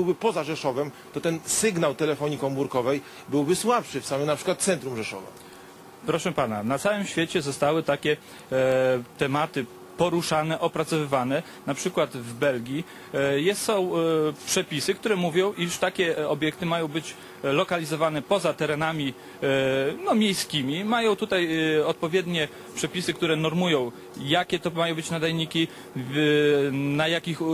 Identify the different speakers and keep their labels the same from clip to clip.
Speaker 1: byłby poza Rzeszowem, to ten sygnał telefonii komórkowej byłby słabszy w samym na przykład centrum Rzeszowa.
Speaker 2: Proszę pana, na całym świecie zostały takie e, tematy poruszane, opracowywane. Na przykład w Belgii e, jest, są e, przepisy, które mówią, iż takie e, obiekty mają być e, lokalizowane poza terenami e, no, miejskimi. Mają tutaj e, odpowiednie przepisy, które normują, jakie to mają być nadajniki, na jakich e,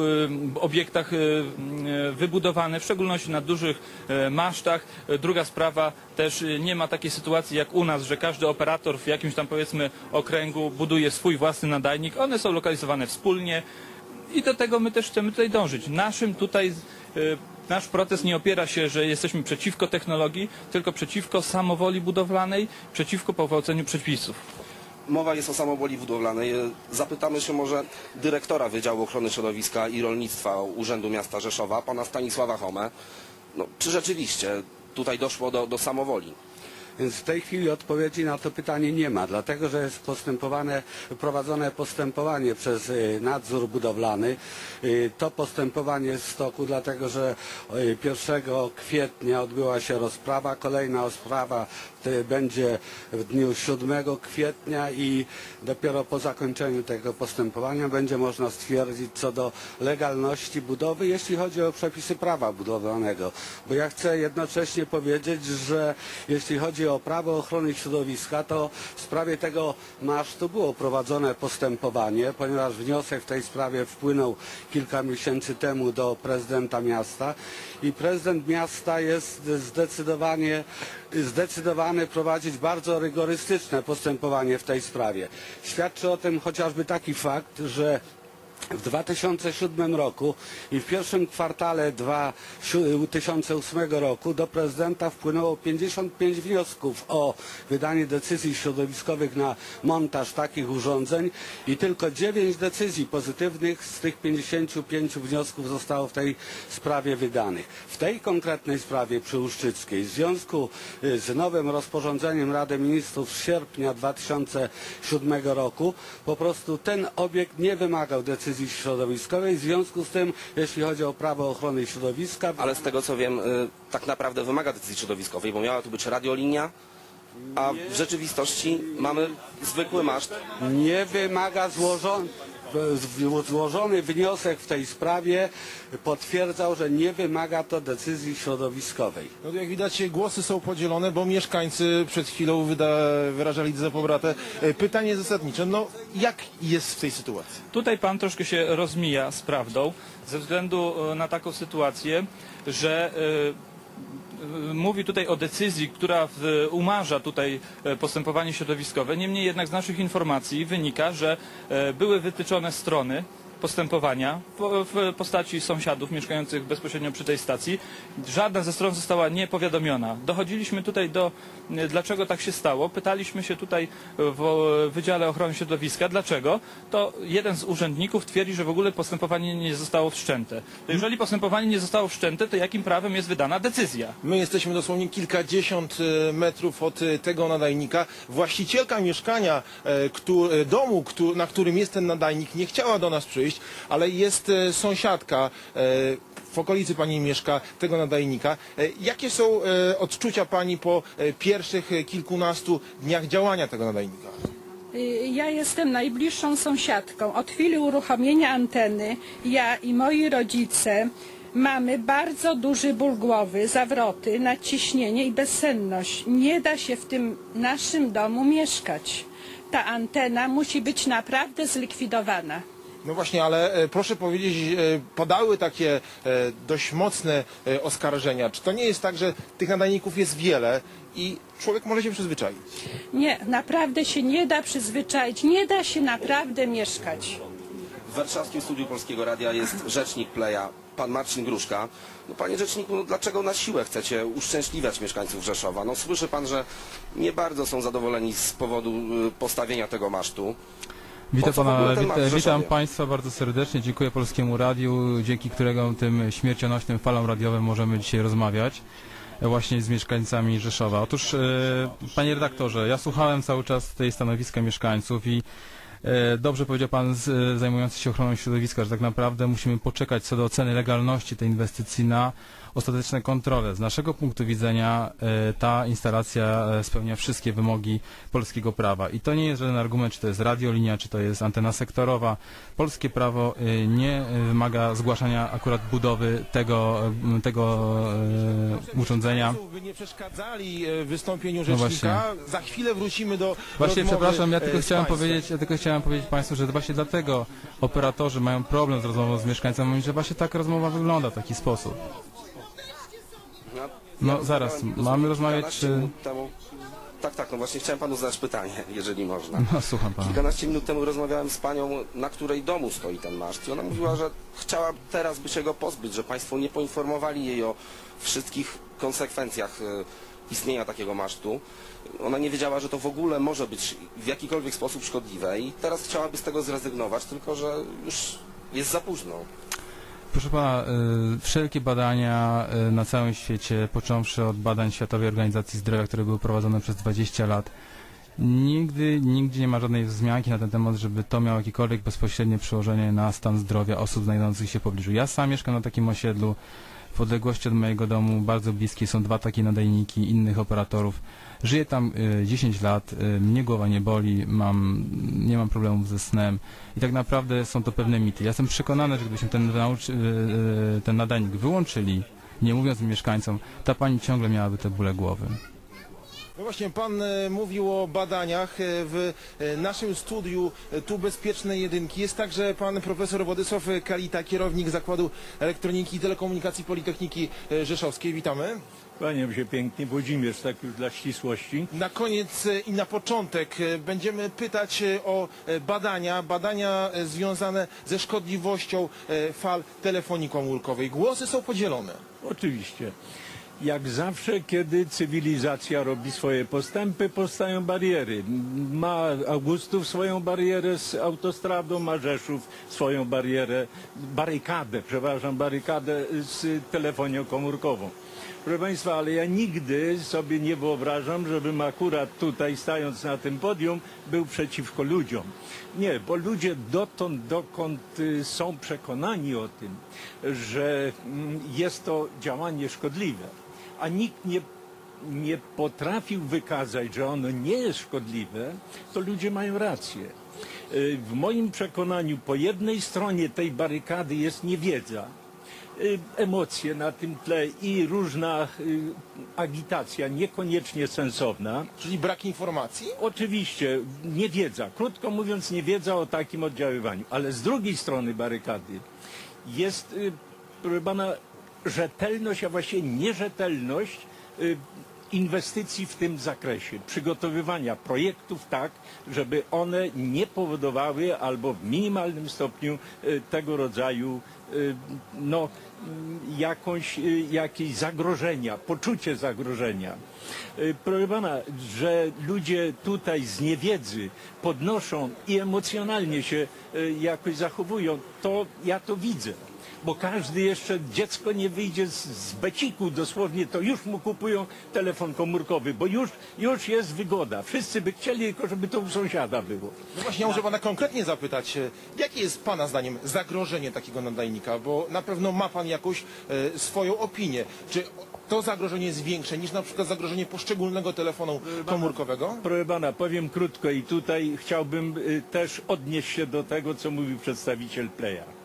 Speaker 2: obiektach e, e, wybudowane, w szczególności na dużych masztach. Druga sprawa, też nie ma takiej sytuacji jak u nas, że każdy operator w jakimś tam powiedzmy okręgu buduje swój własny nadajnik. One są lokalizowane wspólnie i do tego my też chcemy tutaj dążyć. Naszym tutaj Nasz protest nie opiera się, że jesteśmy przeciwko technologii, tylko przeciwko samowoli budowlanej, przeciwko pogwałceniu przepisów.
Speaker 3: Mowa jest o samowoli budowlanej. Zapytamy się może dyrektora Wydziału Ochrony Środowiska i Rolnictwa Urzędu Miasta Rzeszowa, pana Stanisława Homę. No, czy rzeczywiście tutaj doszło do, do samowoli?
Speaker 4: Więc w tej chwili odpowiedzi na to pytanie nie ma, dlatego że jest postępowane, prowadzone postępowanie przez y, nadzór budowlany. Y, To postępowanie jest w toku, dlatego że y, 1 kwietnia odbyła się rozprawa, kolejna rozprawa y, będzie w dniu 7 kwietnia i dopiero po zakończeniu tego postępowania będzie można stwierdzić co do legalności budowy, jeśli chodzi o przepisy prawa budowlanego. Bo ja chcę jednocześnie powiedzieć, że jeśli chodzi o prawo ochrony środowiska, to w sprawie tego masztu było prowadzone postępowanie, ponieważ wniosek w tej sprawie wpłynął kilka miesięcy temu do prezydenta miasta i prezydent miasta jest zdecydowanie zdecydowany prowadzić bardzo rygorystyczne postępowanie w tej sprawie. Świadczy o tym chociażby taki fakt, że w 2007 roku i w pierwszym kwartale 2008 roku do prezydenta wpłynęło 55 wniosków o wydanie decyzji środowiskowych na montaż takich urządzeń i tylko 9 decyzji pozytywnych z tych 55 wniosków zostało w tej sprawie wydanych. W tej konkretnej sprawie przy Uszczyckiej w związku y, z nowym rozporządzeniem Rady Ministrów z sierpnia 2007 roku po prostu ten obiekt nie wymagał decyzji środowiskowej. W związku z tym, jeśli chodzi o prawo ochrony środowiska,
Speaker 3: Ale z tego co wiem, y, tak naprawdę wymaga decyzji środowiskowej, bo miała tu być radiolinia, a w rzeczywistości mamy zwykły maszt.
Speaker 4: nie wymaga złożony, złożony wniosek w tej sprawie potwierdzał, że nie wymaga to decyzji środowiskowej.
Speaker 1: No to jak widać głosy są podzielone, bo mieszkańcy przed chwilą wyda, wyrażali zapobratę. E, Pytanie zasadnicze, no jak jest w tej sytuacji?
Speaker 2: Tutaj pan troszkę się rozmija z prawdą ze względu e, na taką sytuację, że e, mówi tutaj o decyzji, która umarza tutaj e, postępowanie środowiskowe. Niemniej jednak z naszych informacji wynika, że e, były wytyczone strony postępowania w, postaci sąsiadów mieszkających bezpośrednio przy tej stacji. Żadna ze stron została nie powiadomiona. Dochodziliśmy tutaj do, e, dlaczego tak się stało. Pytaliśmy się tutaj w Wydziale Ochrony Środowiska, dlaczego. To jeden z urzędników twierdzi, że w ogóle postępowanie nie zostało wszczęte. To jeżeli postępowanie nie zostało wszczęte, to jakim prawem jest wydana decyzja?
Speaker 1: My jesteśmy dosłownie kilkadziesiąt e, metrów od e, tego nadajnika. Właścicielka mieszkania, e, e, domu, na którym jest ten nadajnik, nie chciała do nas przyjść, ale jest e, sąsiadka. e, W okolicy pani mieszka tego nadajnika. E, Jakie są odczucia pani po pierwszych kilkunastu dniach działania tego nadajnika?
Speaker 5: Y, Ja jestem najbliższą sąsiadką. Od chwili uruchomienia anteny ja i moi rodzice mamy bardzo duży ból głowy, zawroty, nadciśnienie i bezsenność. Nie da się w tym naszym domu mieszkać. Ta antena musi być naprawdę zlikwidowana.
Speaker 1: No właśnie, ale e, proszę powiedzieć, e, padały takie e, dość mocne e, oskarżenia. Czy to nie jest tak, że tych nadajników jest wiele i człowiek może się przyzwyczaić?
Speaker 5: Nie, naprawdę się nie da przyzwyczaić, nie da się naprawdę mieszkać.
Speaker 3: W warszawskim studiu Polskiego Radia jest rzecznik Pleja, pan Marcin Gruszka. No, panie rzeczniku, no, dlaczego na siłę chcecie uszczęśliwiać mieszkańców Rzeszowa? No, słyszy pan, że nie bardzo są zadowoleni z powodu y, postawienia tego masztu.
Speaker 6: Witam
Speaker 3: co w ogóle
Speaker 6: pana,
Speaker 3: ten
Speaker 6: wita,
Speaker 3: marsz w
Speaker 6: witam
Speaker 3: Rzeszowie?
Speaker 6: państwa bardzo serdecznie, dziękuję Polskiemu Radiu, dzięki którego tym śmiercionośnym falom radiowym możemy dzisiaj rozmawiać e, właśnie z mieszkańcami Rzeszowa. Otóż, e, panie redaktorze, ja słuchałem cały czas tej stanowiska mieszkańców i E, Dobrze powiedział Pan z, e, zajmujący się ochroną środowiska, że tak naprawdę musimy poczekać co do oceny legalności tej inwestycji na ostateczne kontrole. Z naszego punktu widzenia e, ta instalacja e, spełnia wszystkie wymogi polskiego prawa i to nie jest żaden argument, czy to jest radiolinia, czy to jest antena sektorowa. Polskie prawo e, nie wymaga zgłaszania akurat budowy tego, tego urządzenia.
Speaker 1: Nie przeszkadzali wystąpieniu
Speaker 6: No
Speaker 1: rzecznika. Za chwilę wrócimy do
Speaker 6: Właśnie przepraszam, ja tylko chciałem
Speaker 1: państwem.
Speaker 6: powiedzieć, ja tylko chciałem powiedzieć Państwu, że właśnie dlatego operatorzy mają problem z rozmową z mieszkańcami, że właśnie tak rozmowa wygląda w taki sposób. No, zaraz,
Speaker 3: rozmawiałem
Speaker 6: mamy rozmawiać,
Speaker 3: 15
Speaker 6: czy-
Speaker 3: minut Temu... Tak, tak, no właśnie chciałem panu zadać pytanie, jeżeli można.
Speaker 6: No słucham Pana.
Speaker 3: Kilkanaście minut temu rozmawiałem z panią, na której domu stoi ten maszt i ona mówiła, że chciała teraz by się go pozbyć, że państwo nie poinformowali jej o wszystkich konsekwencjach e, istnienia takiego masztu. Ona nie wiedziała, że to w ogóle może być w jakikolwiek sposób szkodliwe i teraz chciałaby z tego zrezygnować, tylko że już jest za późno.
Speaker 6: Proszę Pana, y, wszelkie badania y, na całym świecie, począwszy od badań Światowej Organizacji Zdrowia, które były prowadzone przez 20 lat, nigdy, nigdzie nie ma żadnej wzmianki na ten temat, żeby to miało jakiekolwiek bezpośrednie przełożenie na stan zdrowia osób znajdujących się w pobliżu. Ja sam mieszkam na takim osiedlu, w odległości od mojego domu, bardzo bliskie, są dwa takie nadajniki innych operatorów. Żyję tam y, 10 lat, y, mnie głowa nie boli, mam, nie mam problemów ze snem i tak naprawdę są to pewne mity. Ja jestem przekonany, że gdybyśmy ten, y, y, ten nadajnik wyłączyli, nie mówiąc mieszkańcom, ta pani ciągle miałaby te bóle głowy.
Speaker 1: No właśnie, pan e, mówił o badaniach e, w e, naszym studiu e, tu Bezpieczne Jedynki. Jest także pan profesor Władysław Kalita, kierownik Zakładu Elektroniki i Telekomunikacji Politechniki e, Rzeszowskiej. Witamy.
Speaker 7: Kłaniam się pięknie, Włodzimierz, tak już dla ścisłości.
Speaker 1: Na koniec e, i na początek e, będziemy pytać e, o e, badania, badania e, związane ze szkodliwością e, fal telefonii komórkowej. Głosy są podzielone.
Speaker 7: Oczywiście. Jak zawsze, kiedy cywilizacja robi swoje postępy, powstają bariery. Ma Augustów swoją barierę z autostradą, ma Rzeszów swoją barierę, barykadę, przepraszam, barykadę z telefonią komórkową. Proszę Państwa, ale ja nigdy sobie nie wyobrażam, żebym akurat tutaj, stając na tym podium, był przeciwko ludziom. Nie, bo ludzie dotąd, dokąd y, są przekonani o tym, że mm, jest to działanie szkodliwe, a nikt nie, nie potrafił wykazać, że ono nie jest szkodliwe, to ludzie mają rację. Y, W moim przekonaniu po jednej stronie tej barykady jest niewiedza, y, emocje na tym tle i różna y, agitacja niekoniecznie sensowna.
Speaker 1: Czyli brak informacji?
Speaker 7: Oczywiście niewiedza, krótko mówiąc niewiedza o takim oddziaływaniu, ale z drugiej strony barykady jest, proszę pana, rzetelność, a właściwie nierzetelność y, inwestycji w tym zakresie, przygotowywania projektów tak, żeby one nie powodowały albo w minimalnym stopniu y, tego rodzaju y, no, jakąś, jakieś zagrożenia, poczucie zagrożenia. Proszę pana, że ludzie tutaj z niewiedzy podnoszą i emocjonalnie się jakoś zachowują, to ja to widzę. Bo każdy jeszcze dziecko nie wyjdzie z, z beciku dosłownie, to już mu kupują telefon komórkowy, bo już, już jest wygoda. Wszyscy by chcieli, tylko żeby to u sąsiada było.
Speaker 1: No właśnie, ja muszę pana konkretnie zapytać, e, jakie jest pana zdaniem zagrożenie takiego nadajnika? Bo na pewno ma pan jakąś e, swoją opinię. Czy to zagrożenie jest większe niż na przykład zagrożenie poszczególnego telefonu komórkowego?
Speaker 7: Proszę pana, powiem krótko i tutaj chciałbym y, też odnieść się do tego, co mówił przedstawiciel Playa.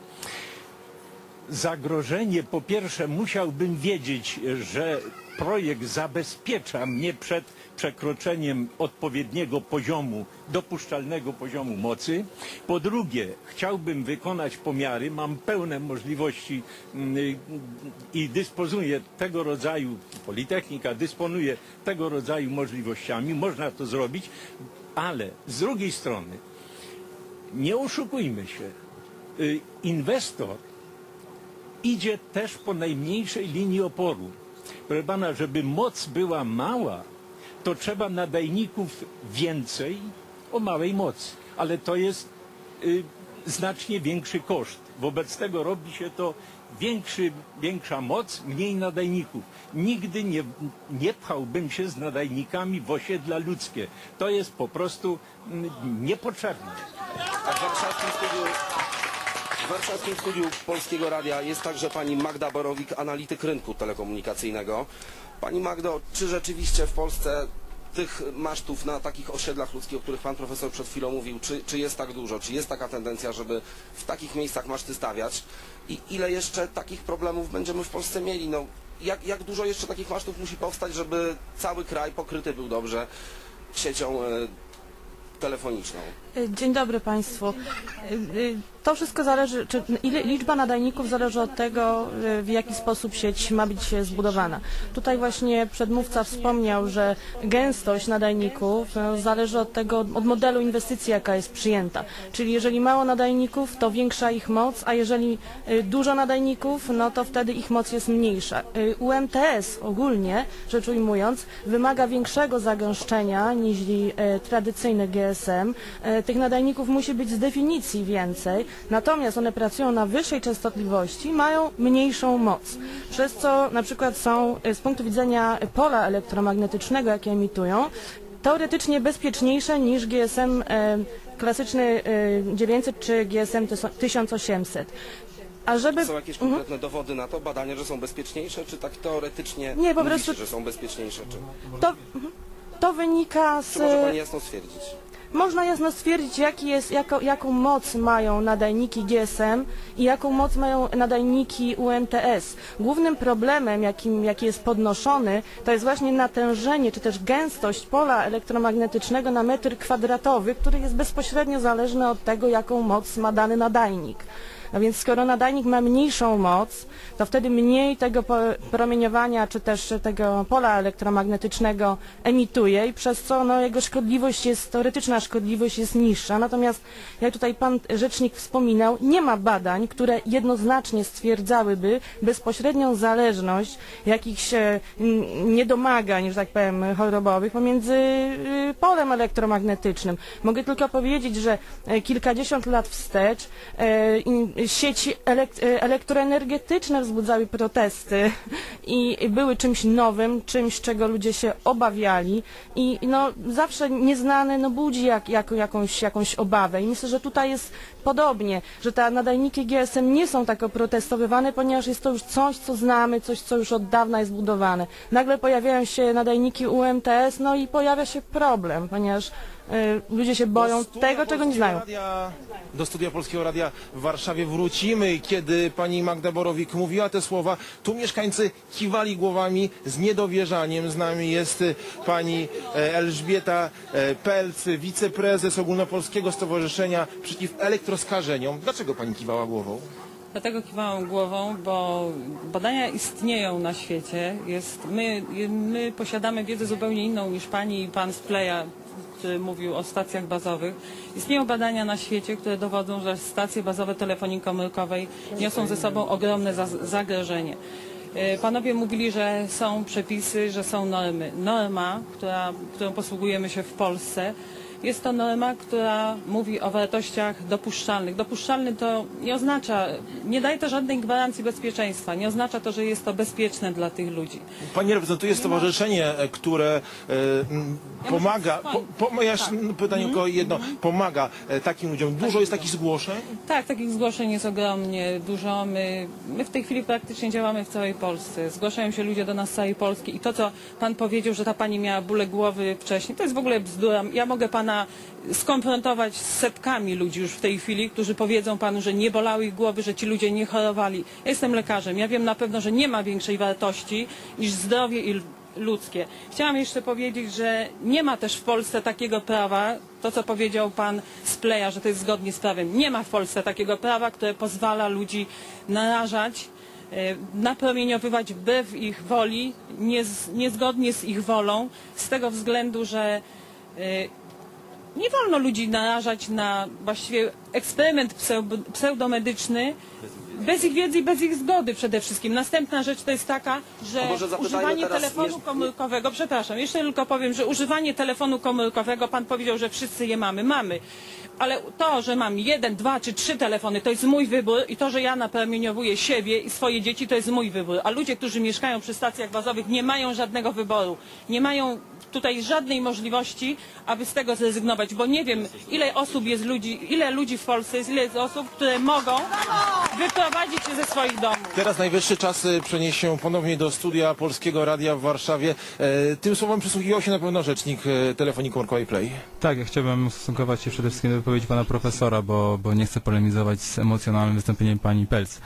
Speaker 7: Zagrożenie, po pierwsze, musiałbym wiedzieć, że projekt zabezpiecza mnie przed przekroczeniem odpowiedniego poziomu, dopuszczalnego poziomu mocy. Po drugie, chciałbym wykonać pomiary, mam pełne możliwości mm, i dysponuję tego rodzaju, Politechnika dysponuje tego rodzaju możliwościami, można to zrobić, ale z drugiej strony, nie oszukujmy się, y, inwestor idzie też po najmniejszej linii oporu. Proszę pana, żeby moc była mała, to trzeba nadajników więcej o małej mocy. Ale to jest y, znacznie większy koszt. Wobec tego robi się to większy, większa moc, mniej nadajników. Nigdy nie, nie pchałbym się z nadajnikami w osiedla ludzkie. To jest po prostu mm, niepotrzebne.
Speaker 3: A w warszawskim studiu, w warszawskim studiu Polskiego Radia jest także pani Magda Borowik, analityk rynku telekomunikacyjnego. Pani Magdo, czy rzeczywiście w Polsce tych masztów na takich osiedlach ludzkich, o których pan profesor przed chwilą mówił, czy, czy jest tak dużo? Czy jest taka tendencja, żeby w takich miejscach maszty stawiać? I ile jeszcze takich problemów będziemy w Polsce mieli? No, jak, jak dużo jeszcze takich masztów musi powstać, żeby cały kraj pokryty był dobrze siecią e, telefoniczną?
Speaker 8: Dzień dobry Państwu. Y, y, To wszystko zależy, czy liczba nadajników zależy od tego, w jaki sposób sieć ma być zbudowana. Tutaj właśnie przedmówca wspomniał, że gęstość nadajników zależy od tego, od modelu inwestycji, jaka jest przyjęta. Czyli jeżeli mało nadajników, to większa ich moc, a jeżeli dużo nadajników, no to wtedy ich moc jest mniejsza. UMTS ogólnie, rzecz ujmując, wymaga większego zagęszczenia niż tradycyjny GSM. Y, Tych nadajników musi być z definicji więcej, natomiast one pracują na wyższej częstotliwości, mają mniejszą moc. Przez co na przykład są y, z punktu widzenia pola elektromagnetycznego, jakie emitują, teoretycznie bezpieczniejsze niż GSM e, klasyczny e, 900 czy GSM 1800. A żeby...
Speaker 3: Są jakieś konkretne dowody na to, badania, że są bezpieczniejsze, czy tak teoretycznie
Speaker 8: Nie, po prostu-
Speaker 3: że są bezpieczniejsze? Czy,
Speaker 8: To, mhm. To wynika z...
Speaker 3: czy może Pani jasno stwierdzić?
Speaker 8: Można jasno stwierdzić, jaki jest, jako, jaką moc mają nadajniki GSM i jaką moc mają nadajniki UMTS. Głównym problemem, jakim, jaki jest podnoszony, to jest właśnie natężenie, czy też gęstość pola elektromagnetycznego na metr kwadratowy, który jest bezpośrednio zależny od tego, jaką moc ma dany nadajnik. A więc skoro nadajnik ma mniejszą moc, to wtedy mniej tego promieniowania, czy też tego pola elektromagnetycznego emituje i przez co no, jego szkodliwość jest, teoretyczna szkodliwość jest niższa. Natomiast, jak tutaj pan rzecznik wspominał, nie ma badań, które jednoznacznie stwierdzałyby bezpośrednią zależność jakichś e, niedomagań, że tak powiem, chorobowych pomiędzy y, polem elektromagnetycznym. Mogę tylko powiedzieć, że e, kilkadziesiąt lat wstecz e, sieci elek- e, elektroenergetyczne wzbudzały protesty i były czymś nowym, czymś, czego ludzie się obawiali i no, zawsze nieznane no, budzi jak, jak, jakąś, jakąś obawę i myślę, że tutaj jest podobnie, że te nadajniki GSM nie są tak oprotestowywane, ponieważ jest to już coś, co znamy, coś, co już od dawna jest budowane. Nagle pojawiają się nadajniki UMTS, no i pojawia się problem, ponieważ ludzie się boją
Speaker 1: Do
Speaker 8: tego, czego nie
Speaker 1: Polskiego
Speaker 8: znają.
Speaker 1: Radia, do studia Polskiego Radia w Warszawie wrócimy, kiedy pani Magda Borowik mówiła te słowa. Tu mieszkańcy kiwali głowami z niedowierzaniem. Z nami jest y, pani e, Elżbieta e, Pelc, wiceprezes Ogólnopolskiego Stowarzyszenia Przeciw Elektroskażeniom. Dlaczego pani kiwała głową?
Speaker 9: Dlatego kiwałam głową, bo badania istnieją na świecie. Jest, my, my posiadamy wiedzę zupełnie inną niż pani i pan z Playa, który mówił o stacjach bazowych. Istnieją badania na świecie, które dowodzą, że stacje bazowe telefonii komórkowej niosą ze sobą ogromne za- zagrożenie. E, Panowie mówili, że są przepisy, że są normy. Norma, która, którą posługujemy się w Polsce, jest to norma, która mówi o wartościach dopuszczalnych. Dopuszczalny to nie oznacza, nie daje to żadnej gwarancji bezpieczeństwa, nie oznacza to, że jest to bezpieczne dla tych ludzi.
Speaker 1: Pani reprezentuje stowarzyszenie, e, które e, m, pomaga, po, po, ja jeszcze pytanie tylko jedno, pomaga e, takim ludziom. Dużo jest takich zgłoszeń?
Speaker 9: Tak, takich zgłoszeń jest ogromnie dużo. My, my w tej chwili praktycznie działamy w całej Polsce. Zgłaszają się ludzie do nas z całej Polski i to, co pan powiedział, że ta pani miała bóle głowy wcześniej, to jest w ogóle bzdura. Ja mogę pana skonfrontować z setkami ludzi już w tej chwili, którzy powiedzą panu, że nie bolały ich głowy, że ci ludzie nie chorowali. Ja jestem lekarzem. Ja wiem na pewno, że nie ma większej wartości niż zdrowie i ludzkie. Chciałam jeszcze powiedzieć, że nie ma też w Polsce takiego prawa, to co powiedział pan z Pleja, że to jest zgodnie z prawem. Nie ma w Polsce takiego prawa, które pozwala ludzi narażać, e, napromieniowywać wbrew ich woli, niez, niezgodnie z ich wolą, z tego względu, że e, nie wolno ludzi narażać na właściwie eksperyment pseudo, pseudomedyczny bez ich wiedzy i bez ich zgody przede wszystkim. Następna rzecz to jest taka, że
Speaker 3: A może zapytajmy
Speaker 9: używanie
Speaker 3: teraz
Speaker 9: telefonu komórkowego, przepraszam, jeszcze tylko powiem, że używanie telefonu komórkowego, pan powiedział, że wszyscy je mamy. Mamy. Ale to, że mam jeden, dwa czy trzy telefony, to jest mój wybór i to, że ja napromieniowuję siebie i swoje dzieci, to jest mój wybór. A ludzie, którzy mieszkają przy stacjach bazowych, nie mają żadnego wyboru. Nie mają tutaj żadnej możliwości, aby z tego zrezygnować, bo nie wiem, ile osób jest ludzi, ile ludzi w Polsce jest, ile jest osób, które mogą wyprowadzić się ze swoich domów.
Speaker 1: Teraz najwyższy czas e, przenieść się ponownie do studia Polskiego Radia w Warszawie. E, Tym słowem przysłuchiwał się na pewno rzecznik e, telefonii komórkowej Play.
Speaker 6: Tak, ja chciałbym ustosunkować się przede wszystkim do wypowiedzi pana profesora, bo, bo nie chcę polemizować z emocjonalnym wystąpieniem pani Pelc.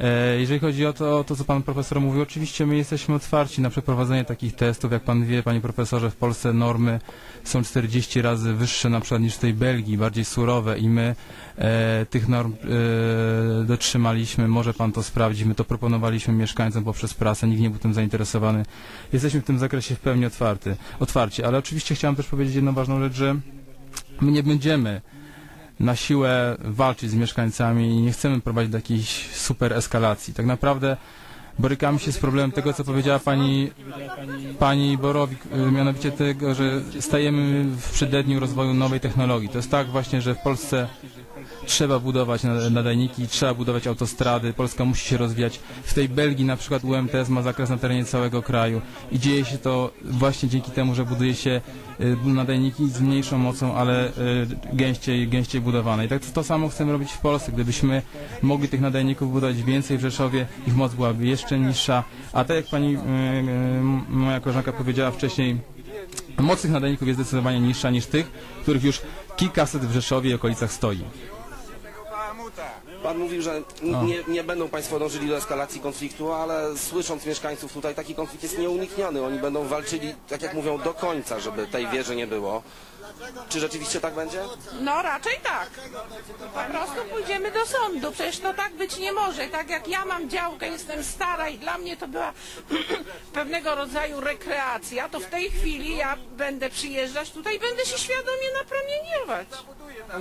Speaker 6: E, Jeżeli chodzi o to, to, co pan profesor mówił, oczywiście my jesteśmy otwarci na przeprowadzenie takich testów. Jak pan wie, panie profesorze, w Polsce normy są 40 razy wyższe na przykład niż w tej Belgii, bardziej surowe i my e, tych norm e, dotrzymaliśmy. Może pan to sprawdzić. My to proponowaliśmy mieszkańcom poprzez prasę, nikt nie był tym zainteresowany. Jesteśmy w tym zakresie w pełni otwarty, otwarci, ale oczywiście chciałem też powiedzieć jedną ważną rzecz, że my nie będziemy na siłę walczyć z mieszkańcami i nie chcemy prowadzić do jakiejś super eskalacji. Tak naprawdę borykamy się z problemem tego, co powiedziała pani, pani Borowik, y, mianowicie tego, że stajemy w przededniu rozwoju nowej technologii. To jest tak właśnie, że w Polsce trzeba budować na- nadajniki, trzeba budować autostrady, Polska musi się rozwijać. W tej Belgii na przykład UMTS ma zakres na terenie całego kraju i dzieje się to właśnie dzięki temu, że buduje się y, nadajniki z mniejszą mocą, ale y, gęściej, gęściej budowane. I tak to samo chcemy robić w Polsce. Gdybyśmy mogli tych nadajników budować więcej w Rzeszowie, ich moc byłaby jeszcze niższa. A tak jak pani y, moja koleżanka powiedziała wcześniej, moc tych nadajników jest zdecydowanie niższa niż tych, których już kilkaset w Rzeszowie i okolicach stoi.
Speaker 3: Pan mówił, że n-
Speaker 6: O.
Speaker 3: nie, nie będą Państwo dążyli do eskalacji konfliktu, ale słysząc mieszkańców tutaj, taki konflikt jest nieunikniony. Oni będą walczyli, tak jak mówią, do końca, żeby tej wieży nie było. Czy rzeczywiście tak będzie?
Speaker 10: No raczej tak. Po prostu pójdziemy do sądu. Przecież to tak być nie może. Tak jak ja mam działkę, jestem stara i dla mnie to była pewnego rodzaju rekreacja, to w tej chwili ja będę przyjeżdżać tutaj, będę się świadomie napromieniować.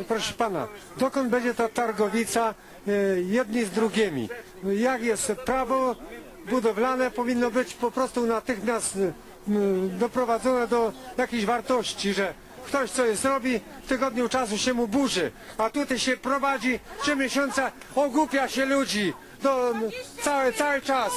Speaker 11: Proszę pana, dokąd będzie ta targowica e, jedni z drugimi? Jak jest prawo budowlane powinno być po prostu natychmiast e, doprowadzone do jakiejś wartości, że ktoś coś zrobi, w tygodniu czasu się mu burzy, a tutaj się prowadzi trzy miesiące, ogłupia się ludzi do, cały, cały czas.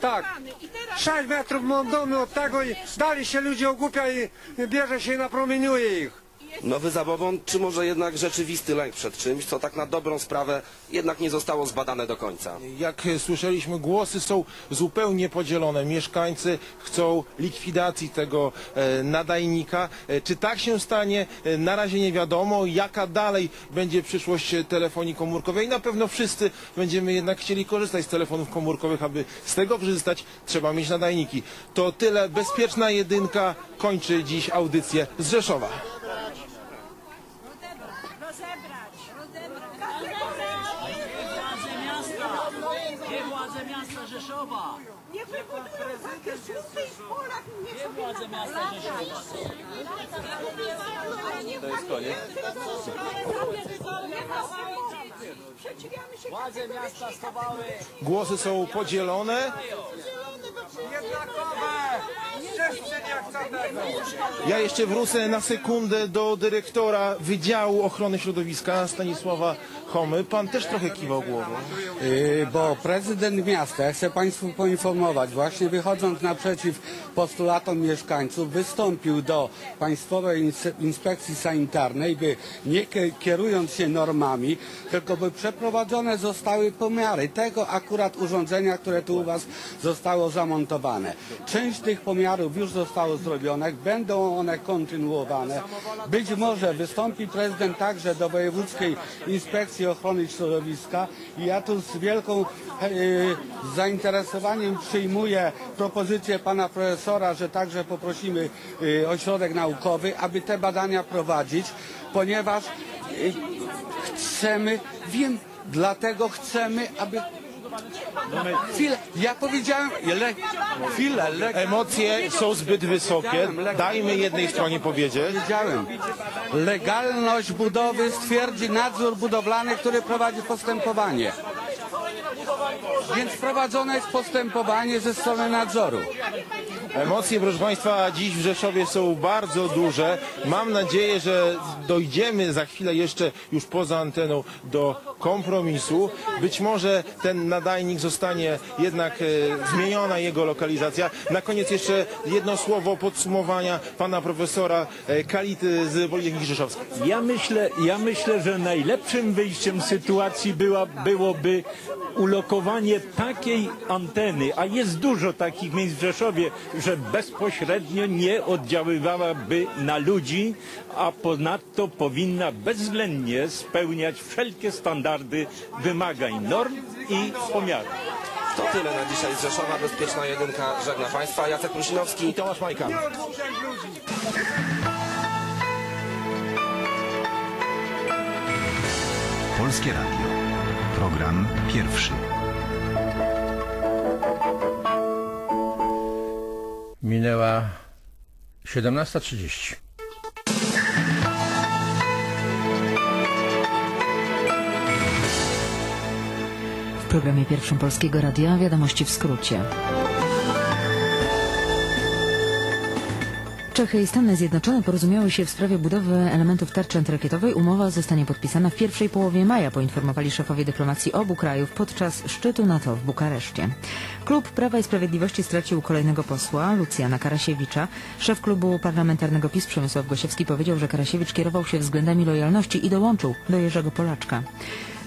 Speaker 11: Tak.
Speaker 10: budowany i teraz
Speaker 11: 6 metrów mam domu od tego i dalej się ludzi ogłupia i bierze się i napromieniuje ich.
Speaker 3: Nowy zabobon, czy może jednak rzeczywisty lęk przed czymś, co tak na dobrą sprawę jednak nie zostało zbadane do końca?
Speaker 1: Jak słyszeliśmy, głosy są zupełnie podzielone. Mieszkańcy chcą likwidacji tego e, nadajnika. E, Czy tak się stanie? E, Na razie nie wiadomo, jaka dalej będzie przyszłość telefonii komórkowej. Na pewno wszyscy będziemy jednak chcieli korzystać z telefonów komórkowych, aby z tego korzystać, trzeba mieć nadajniki. To tyle. Bezpieczna jedynka kończy dziś audycję z Rzeszowa.
Speaker 10: Władze miasta To jest koniec. Sprzeciwiamy się Władze miasta schowały.
Speaker 1: Głosy są podzielone. Ja jeszcze wrócę na sekundę do dyrektora Wydziału Ochrony Środowiska Stanisława Homy. Pan też trochę kiwał głową.
Speaker 4: Yy, bo prezydent miasta, ja chcę Państwu poinformować, właśnie wychodząc naprzeciw postulatom mieszkańców, wystąpił do Państwowej Ins- Inspekcji Sanitarnej, by nie kie- kierując się normami, tylko by przeprowadzone zostały pomiary tego akurat urządzenia, które tu u Was zostało zamontowane. Część tych pomiarów już zostało zrobione, będą one kontynuowane. Być może wystąpi prezydent także do Wojewódzkiej Inspekcji Ochrony Środowiska i ja tu z wielką e, zainteresowaniem przyjmuję propozycję pana profesora, że także poprosimy e, ośrodek naukowy, aby te badania prowadzić, ponieważ e, chcemy, wiem, dlatego chcemy, aby Chwilę, ja powiedziałem, le, chwilę, le,
Speaker 1: Emocje są zbyt wysokie. Dajmy jednej stronie powiedzieć.
Speaker 4: powiedziałem. Legalność budowy stwierdzi nadzór budowlany, który prowadzi postępowanie. Więc prowadzone jest postępowanie ze strony nadzoru.
Speaker 1: Emocje, proszę Państwa, dziś w Rzeszowie są bardzo duże. Mam nadzieję, że dojdziemy za chwilę jeszcze już poza anteną do kompromisu. Być może ten nadajnik zostanie jednak e, zmieniona jego lokalizacja. Na koniec jeszcze jedno słowo podsumowania pana profesora e, Kality z Politechniki Rzeszowskiej.
Speaker 7: Ja myślę, ja myślę, że najlepszym wyjściem z sytuacji była, byłoby ulokowanie takiej anteny, a jest dużo takich miejsc w Rzeszowie, że bezpośrednio nie oddziaływałaby na ludzi, a ponadto powinna bezwzględnie spełniać wszelkie standardy wymagań, norm i pomiarów.
Speaker 3: To tyle na dzisiaj z Rzeszowa. Bezpieczna jedynka żegna Państwa. Jacek Rusinowski.
Speaker 1: I Tomasz Majka.
Speaker 12: Polskie Radio. Program pierwszy.
Speaker 13: Minęła 17.30.
Speaker 14: W programie pierwszym Polskiego Radia wiadomości w skrócie. Czechy i Stany Zjednoczone porozumiały się w sprawie budowy elementów tarczy antyrakietowej. Umowa zostanie podpisana w pierwszej połowie maja, poinformowali szefowie dyplomacji obu krajów podczas szczytu NATO w Bukareszcie. Klub Prawa i Sprawiedliwości stracił kolejnego posła, Lucjana Karasiewicza. Szef klubu parlamentarnego PiS Przemysław Gosiewski powiedział, że Karasiewicz kierował się względami lojalności i dołączył do Jerzego Polaczka.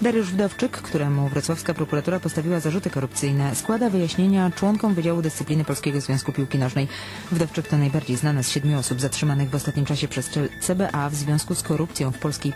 Speaker 14: Dariusz Wdowczyk, któremu wrocławska prokuratura postawiła zarzuty korupcyjne, składa wyjaśnienia członkom Wydziału Dyscypliny Polskiego Związku Piłki Nożnej. Wdowczyk to najbardziej znana z siedmiu osób zatrzymanych w ostatnim czasie przez CBA w związku z korupcją w polskiej